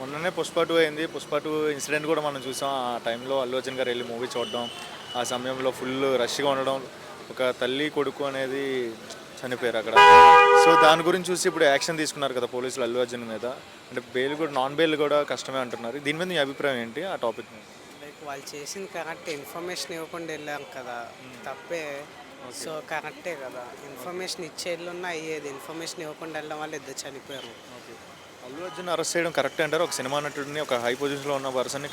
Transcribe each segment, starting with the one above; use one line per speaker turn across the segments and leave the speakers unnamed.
మొన్ననే పుష్ప టూ అయింది. Pushpa two incident కూడా మనం చూసాం. ఆ టైంలో అల్లు అర్జున్ గారు వెళ్ళి మూవీ చూడడం ఆ సమయంలో ఫుల్ రష్గా ఉండడం ఒక తల్లి కొడుకు అనేది చనిపోయారు అక్కడ. సో దాని గురించి చూసి ఇప్పుడు యాక్షన్ తీసుకున్నారు కదా పోలీసులు అల్లు అర్జున్ మీద. అంటే బెయిల్ కూడా నాన్ బెయిల్ కూడా కష్టమే అంటున్నారు. దీని మీద మీ అభిప్రాయం ఏంటి ఆ టాపిక్ మీద?
లైక్ వాళ్ళు చేసింది కరెక్ట్ ఇన్ఫర్మేషన్ ఇవ్వకుండా వెళ్ళాం కదా. తప్పే. సో కరెక్టే కదా. ఇన్ఫర్మేషన్ ఇచ్చే వెళ్ళున్నా అయ్యేది. ఇన్ఫర్మేషన్ ఇవ్వకుండా వెళ్ళడం వల్ల ఇద్దరు చనిపోయారు.
అల్లు అర్జున్ అరెస్ట్ చేయడం కరెక్టే అంటారా? ఒక సినిమా నటుడిని ఒక హై పొజిషన్లో ఉన్న పర్సన్ని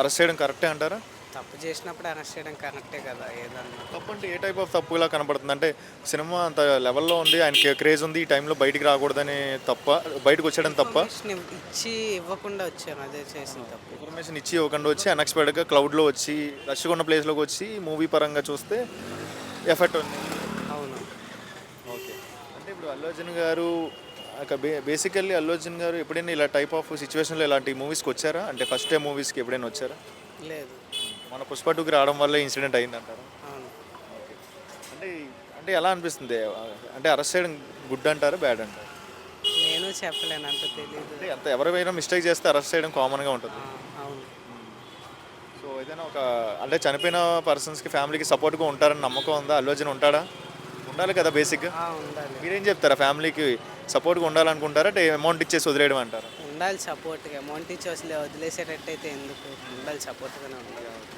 అరెస్ట్ చేయడం కరెక్టే అంటారా?
తప్పు చేసినప్పుడు అరెస్ట్ చేయడం కరెక్టే కదా ఏదన్నా.
తప్పు అంటే ఏ టైప్ ఆఫ్ తప్పులా కనపడుతుంది అంటే సినిమా అంత లెవెల్లో ఉంది ఆయనకి క్రేజ్ ఉంది ఈ టైంలో బయటికి రాకూడదని తప్ప బయటకు వచ్చేయడం తప్ప?
ఇచ్చి ఇవ్వకుండా వచ్చాను అదే చేసిన తప్పు.
ఇన్ఫర్మేషన్ ఇచ్చి ఇవ్వకుండా వచ్చి అన్ఎక్స్పెక్టెడ్గా క్లౌడ్లో వచ్చి రష్గా ఉన్న ప్లేస్లోకి వచ్చి మూవీ పరంగా చూస్తే ఎఫెక్ట్ ఉంది.
అవును.
ఓకే. అంటే ఇప్పుడు అల్లు అర్జున్ గారు బేసికల్లీ అల్లు అర్జున్ గారు ఎప్పుడైనా ఇలా టైప్ ఆఫ్ సిచ్యువేషన్లో ఇలాంటి మూవీస్కి వచ్చారా? అంటే ఫస్ట్ టైం మూవీస్కి ఎప్పుడైనా వచ్చారా?
లేదు.
మన పుష్ప టూకి రావడం వల్ల ఇన్సిడెంట్ అయిందంటారా?
అవును.
అంటే అంటే ఎలా అనిపిస్తుంది? అంటే అరెస్ట్ చేయడం గుడ్ అంటారా బ్యాడ్ అంటారా?
నేను చెప్పలేను అంత తెలియదు
అంటే అంత ఎవరైనా మిస్టేక్ చేస్తే అరెస్ట్ చేయడం కామన్గా ఉంటుంది.
అవును.
సో ఏదైనా ఒక అంటే చనిపోయిన పర్సన్స్కి ఫ్యామిలీకి సపోర్ట్గా ఉంటారని నమ్మకం ఉందా? అల్లు అర్జున్ ఉంటాడా? ఉండాలి కదా బేసిక్గా
ఉండాలి.
మీరేం చెప్తారా? ఫ్యామిలీకి సపోర్ట్గా ఉండాలనుకుంటారా? అంటే అమౌంట్ ఇచ్చేసి వదిలేయడం అంటారా?
ఉండాలి సపోర్ట్గా అమౌంట్ ఇచ్చి అసలు వదిలేసేటట్టయితే ఎందుకు? ఉండాలి సపోర్ట్గానే ఉండాలి.